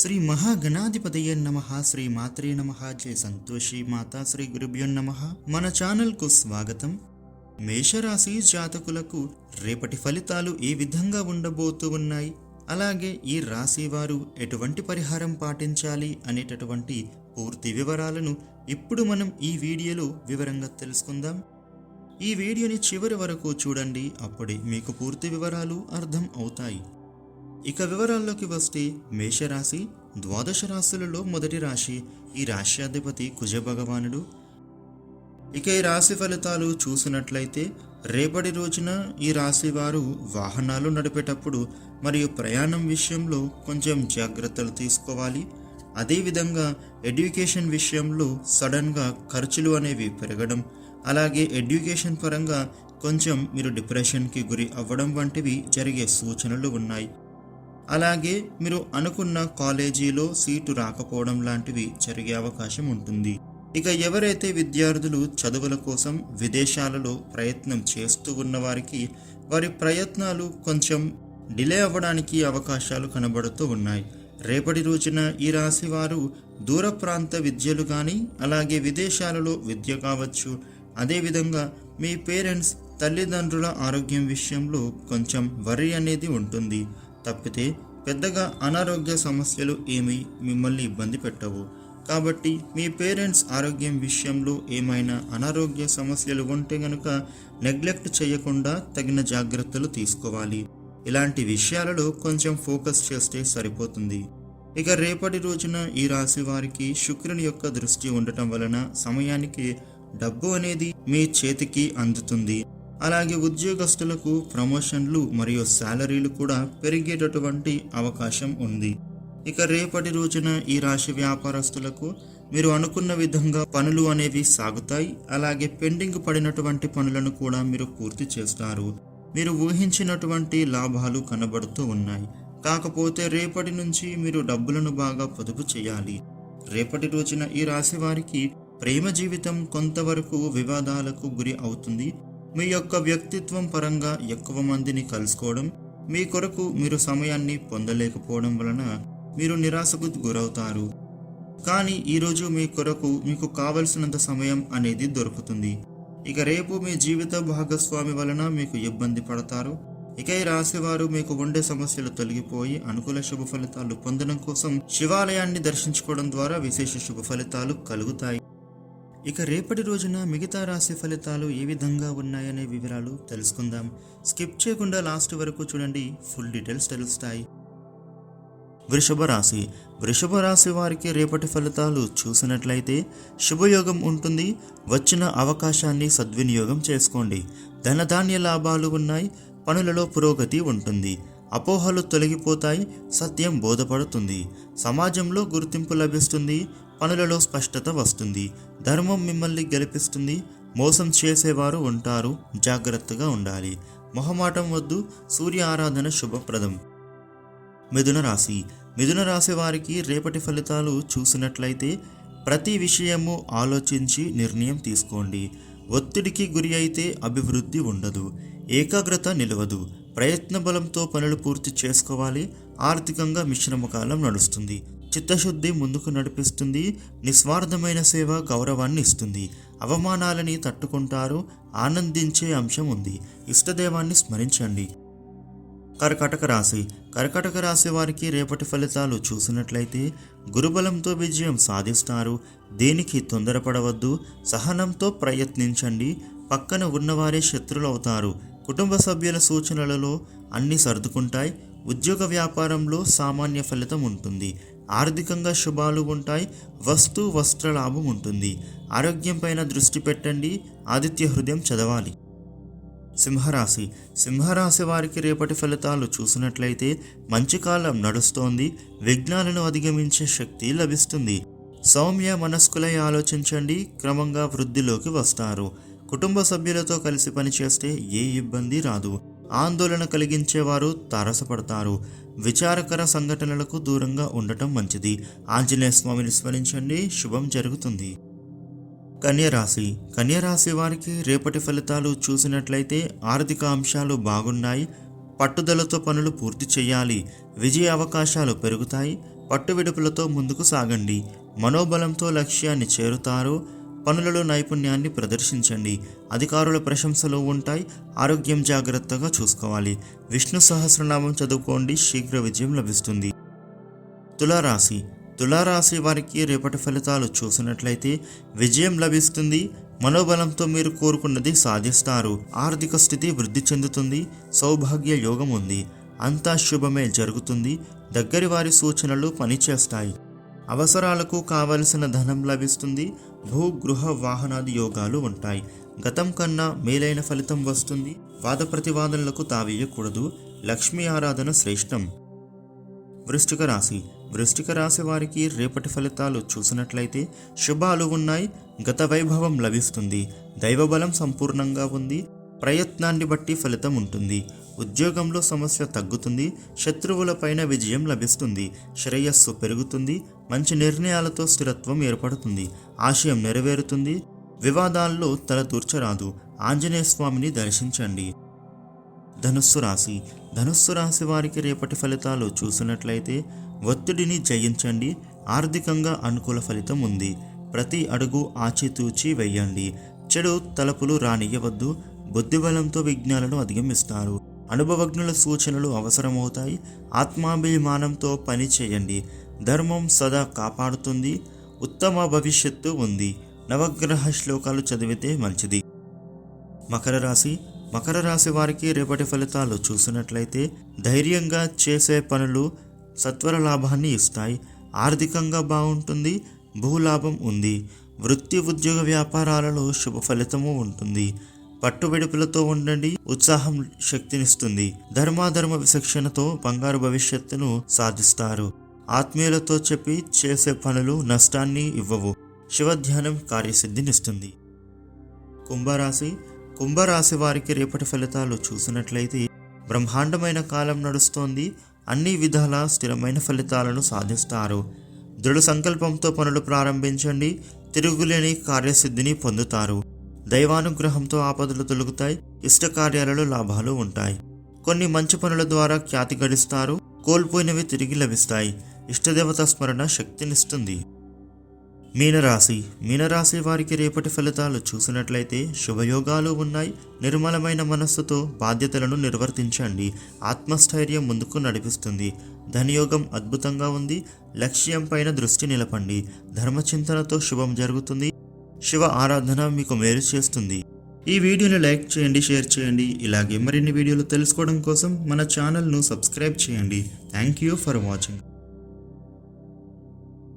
శ్రీ మహాగణాధిపతయ నమ శ్రీ మాత్రే నమ జయ సంతోషి మాతా శ్రీ గురుభ్యో నమ. మన ఛానల్కు స్వాగతం. మేషరాశి జాతకులకు రేపటి ఫలితాలు ఏ విధంగా ఉండబోతూ ఉన్నాయి? అలాగే ఈ రాశి వారు ఎటువంటి పరిహారం పాటించాలి అనేటటువంటి పూర్తి వివరాలను ఇప్పుడు మనం ఈ వీడియోలో వివరంగా తెలుసుకుందాం. ఈ వీడియోని చివరి వరకు చూడండి అప్పుడే మీకు పూర్తి వివరాలు అర్థం అవుతాయి. ఇక వివరాల్లోకి వస్తే మేషరాశి ద్వాదశ రాశులలో మొదటి రాశి ఈ రాశ్యాధిపతి కుజ భగవానుడు ఇక ఈ రాశి ఫలితాలు చూసినట్లయితే రేపటి రోజున ఈ రాశి వారు వాహనాలు నడిపేటప్పుడు మరియు ప్రయాణం విషయంలో కొంచెం జాగ్రత్తలు తీసుకోవాలి. అదేవిధంగా ఎడ్యుకేషన్ విషయంలో సడన్గా ఖర్చులు అనేవి పెరగడం అలాగే ఎడ్యుకేషన్ పరంగా కొంచెం మీరు డిప్రెషన్కి గురి అవ్వడం వంటివి జరిగే సూచనలు ఉన్నాయి. అలాగే మీరు అనుకున్న కాలేజీలో సీటు రాకపోవడం లాంటివి జరిగే అవకాశం ఉంటుంది. ఇక ఎవరైతే విద్యార్థులు చదువుల కోసం విదేశాలలో ప్రయత్నం చేస్తూ ఉన్న వారికి వారి ప్రయత్నాలు కొంచెం డిలే అవ్వడానికి అవకాశాలు కనబడుతూ ఉన్నాయి. రేపటి రోజున ఈ రాశి వారు దూర ప్రాంత విద్యలు కానీ అలాగే విదేశాలలో విద్య కావచ్చు. అదేవిధంగా మీ పేరెంట్స్ తల్లిదండ్రుల ఆరోగ్యం విషయంలో కొంచెం వరి అనేది ఉంటుంది. తప్పితే పెద్దగా అనారోగ్య సమస్యలు ఏమీ మిమ్మల్ని ఇబ్బంది పెట్టవు. కాబట్టి మీ పేరెంట్స్ ఆరోగ్యం విషయంలో ఏమైనా అనారోగ్య సమస్యలు ఉంటే గనుక నెగ్లెక్ట్ చేయకుండా తగిన జాగ్రత్తలు తీసుకోవాలి. ఇలాంటి విషయాలలో కొంచెం ఫోకస్ చేస్తే సరిపోతుంది. ఇక రేపటి రోజున ఈ రాశి వారికి శుక్రుని యొక్క దృష్టి ఉండటం వలన సమయానికి డబ్బు అనేది మీ చేతికి అందుతుంది. అలాగే ఉద్యోగస్తులకు ప్రమోషన్లు మరియు శాలరీలు కూడా పెరిగేటటువంటి అవకాశం ఉంది. ఇక రేపటి రోజున ఈ రాశి వ్యాపారస్తులకు మీరు అనుకున్న విధంగా పనులు అనేవి సాగుతాయి. అలాగే పెండింగ్ పడినటువంటి పనులను కూడా మీరు పూర్తి చేస్తారు. మీరు ఊహించినటువంటి లాభాలు కనబడుతూ ఉన్నాయి. కాకపోతే రేపటి నుంచి మీరు డబ్బులను బాగా పొదుపు చేయాలి. రేపటి రోజున ఈ రాశి వారికి ప్రేమ జీవితం కొంతవరకు వివాదాలకు గురి అవుతుంది. మీ యొక్క వ్యక్తిత్వం పరంగా ఎక్కువ మందిని కలుసుకోవడం మీ కొరకు మీరు సమయాన్ని పొందలేకపోవడం వలన మీరు నిరాశకు గురవుతారు. కానీ ఈరోజు మీ కొరకు మీకు కావలసినంత సమయం అనేది దొరుకుతుంది. ఇక రేపు మీ జీవిత భాగస్వామి వలన మీకు ఇబ్బంది పడతారు. ఇక ఈ రాశివారు మీకు ఉండే సమస్యలు తొలగిపోయి అనుకూల శుభ ఫలితాలు పొందడం కోసం శివాలయాన్ని దర్శించుకోవడం ద్వారా విశేష శుభ ఫలితాలు కలుగుతాయి. ఇక రేపటి రోజున మిగతా రాశి ఫలితాలు ఏ విధంగా ఉన్నాయనే వివరాలు తెలుసుకుందాం. స్కిప్ చేయకుండా లాస్ట్ వరకు చూడండి ఫుల్ డీటెయిల్స్ తెలుస్తాయి. వృషభ రాశి. వృషభ రాశి వారికి రేపటి ఫలితాలు చూసినట్లయితే శుభయోగం ఉంటుంది వచ్చిన అవకాశాన్ని సద్వినియోగం చేసుకోండి. ధనధాన్య లాభాలు ఉన్నాయి పనులలో పురోగతి ఉంటుంది. అపోహలు తొలగిపోతాయి సత్యం బోధపడుతుంది. సమాజంలో గుర్తింపు లభిస్తుంది పనులలో స్పష్టత వస్తుంది. ధర్మం మిమ్మల్ని గెలిపిస్తుంది. మోసం చేసేవారు ఉంటారు. జాగ్రత్తగా ఉండాలి. మొహమాటం వద్దు. సూర్య ఆరాధన శుభప్రదం. మిథున రాశి. మిథున రాశి వారికి రేపటి ఫలితాలు చూసినట్లయితే ప్రతి విషయము ఆలోచించి నిర్ణయం తీసుకోండి. ఒత్తిడికి గురి అయితే అభివృద్ధి ఉండదు. ఏకాగ్రత నిలవదు. ప్రయత్న బలంతో పనులు పూర్తి చేసుకోవాలి. ఆర్థికంగా మిశ్రమ కాలం నడుస్తుంది. చిత్తశుద్ధి ముందుకు నడిపిస్తుంది నిస్వార్థమైన సేవ గౌరవాన్ని ఇస్తుంది. అవమానాలని తట్టుకుంటారు ఆనందించే అంశం ఉంది. ఇష్టదేవాన్ని స్మరించండి. కర్కటక రాశి. కర్కటక రాశి వారికి రేపటి ఫలితాలు చూసినట్లయితే గురుబలంతో విజయం సాధిస్తారు. దేనికి తొందరపడవద్దు సహనంతో ప్రయత్నించండి. పక్కన ఉన్నవారే శత్రులు అవుతారు కుటుంబ సభ్యుల సూచనలలో అన్ని సర్దుకుంటాయి. ఉద్యోగ వ్యాపారంలో సామాన్య ఫలితం ఉంటుంది. ఆర్థికంగా శుభాలు ఉంటాయి వస్తు వస్త్ర లాభం ఉంటుంది. ఆరోగ్యం పైన దృష్టి పెట్టండి ఆదిత్య హృదయం చదవాలి. సింహరాశి. సింహరాశి వారికి రేపటి ఫలితాలు చూసినట్లయితే మంచి కాలం నడుస్తోంది విఘ్నాలను అధిగమించే శక్తి లభిస్తుంది. సౌమ్య మనస్కులై ఆలోచించండి క్రమంగా వృద్ధిలోకి వస్తారు. కుటుంబ సభ్యులతో కలిసి పనిచేస్తే ఏ ఇబ్బంది రాదు. ఆందోళన కలిగించేవారు తారసపడతారు. విచారకర సంఘటనలకు దూరంగా ఉండటం మంచిది. ఆంజనేయ స్వామిని స్మరించండి. శుభం జరుగుతుంది. కన్యరాశి కన్యరాశి వారికి రేపటి ఫలితాలు చూసినట్లయితే ఆర్థిక అంశాలు బాగున్నాయి. పట్టుదలతో పనులు పూర్తి చేయాలి. విజయ అవకాశాలు పెరుగుతాయి. పట్టు విడుపులతో ముందుకు సాగండి. మనోబలంతో లక్ష్యాన్ని చేరుతారు. పనులలో నైపుణ్యాన్ని ప్రదర్శించండి. అధికారుల ప్రశంసలు ఉంటాయి. ఆరోగ్యం జాగ్రత్తగా చూసుకోవాలి. విష్ణు సహస్రనామం చదువుకోండి. శీఘ్ర విజయం లభిస్తుంది. తులారాశి. తులారాశి వారికి రేపటి ఫలితాలు చూసినట్లయితే విజయం లభిస్తుంది. మనోబలంతో మీరు కోరుకున్నది సాధిస్తారు. ఆర్థిక స్థితి వృద్ధి చెందుతుంది. సౌభాగ్య యోగం ఉంది. అంతా శుభమే జరుగుతుంది. దగ్గరి వారి సూచనలు పనిచేస్తాయి. అవసరాలకు కావలసిన ధనం లభిస్తుంది. భూగృహ వాహనాది యోగాలు ఉంటాయి. గతం కన్నా మేలైన ఫలితం వస్తుంది. వాద ప్రతివాదనలకు తావేయకూడదు లక్ష్మీ ఆరాధన శ్రేష్టం. వృష్టిక రాశి. వృష్టిక రాశి వారికి రేపటి ఫలితాలు చూసినట్లయితే శుభాలు ఉన్నాయి. గత వైభవం లభిస్తుంది. దైవబలం సంపూర్ణంగా ఉంది. ప్రయత్నాన్ని బట్టి ఫలితం ఉంటుంది. ఉద్యోగంలో సమస్య తగ్గుతుంది శత్రువులపైన విజయం లభిస్తుంది శ్రేయస్సు పెరుగుతుంది మంచి నిర్ణయాలతో స్థిరత్వం ఏర్పడుతుంది ఆశయం నెరవేరుతుంది వివాదాల్లో తల దూర్చరాదు ఆంజనేయ స్వామిని దర్శించండి. ధనుస్సు రాశి. ధనుస్సు రాశి వారికి రేపటి ఫలితాలు చూసినట్లయితే ఒత్తిడిని జయించండి ఆర్థికంగా అనుకూల ఫలితం ఉంది. ప్రతి అడుగు ఆచితూచి వెయ్యండి చెడు తలపులు రానియవద్దు బుద్ధిబలంతో విజ్ఞాలను అధిగమిస్తారు. అనుభవజ్ఞుల సూచనలు అవసరమవుతాయి. ఆత్మాభిమానంతో పని చేయండి. ధర్మం సదా కాపాడుతుంది. ఉత్తమ భవిష్యత్తు ఉంది. నవగ్రహ శ్లోకాలు చదివితే మంచిది. మకర రాశి. మకర రాశి వారికి రేపటి ఫలితాలు చూసినట్లయితే ధైర్యంగా చేసే పనులు సత్వర లాభాన్ని ఇస్తాయి. ఆర్థికంగా బాగుంటుంది. భూలాభం ఉంది. వృత్తి ఉద్యోగ వ్యాపారాలలో శుభ ఫలితము ఉంటుంది. పట్టుబిడుపులతో ఉండండి ఉత్సాహం శక్తినిస్తుంది. ధర్మాధర్మ విచక్షణతో బంగారు భవిష్యత్తును సాధిస్తారు. ఆత్మీయులతో చెప్పి చేసే పనులు నష్టాన్ని ఇవ్వవు. శివధ్యానం కార్యసిద్ధినిస్తుంది. కుంభరాశి. కుంభరాశి వారికి రేపటి ఫలితాలు చూసినట్లయితే బ్రహ్మాండమైన కాలం నడుస్తోంది. అన్ని విధాల స్థిరమైన ఫలితాలను సాధిస్తారు. దృఢ సంకల్పంతో పనులు ప్రారంభించండి. తిరుగులేని కార్యసిద్ధిని పొందుతారు. దైవానుగ్రహంతో ఆపదలు తొలుగుతాయి ఇష్ట కార్యాలలో లాభాలు ఉంటాయి. కొన్ని మంచి పనుల ద్వారా ఖ్యాతి గడిస్తారు కోల్పోయినవి తిరిగి లభిస్తాయి. ఇష్టదేవత స్మరణ శక్తినిస్తుంది. మీనరాశి. మీనరాశి వారికి రేపటి ఫలితాలు చూసినట్లయితే శుభయోగాలు ఉన్నాయి. నిర్మలమైన మనస్సుతో బాధ్యతలను నిర్వర్తించండి. ఆత్మస్థైర్యం ముందుకు నడిపిస్తుంది. ధనియోగం అద్భుతంగా ఉంది. లక్ష్యం పైన దృష్టి నిలపండి. ధర్మచింతనతో శుభం జరుగుతుంది. శివ ఆరాధన మీకు మేలు చేస్తుంది. ఈ వీడియోని లైక్ చేయండి షేర్ చేయండి. ఇలాగే మరిన్ని వీడియోలు తెలుసుకోవడం కోసం మన ఛానల్ను సబ్స్క్రైబ్ చేయండి. Thank you for watching.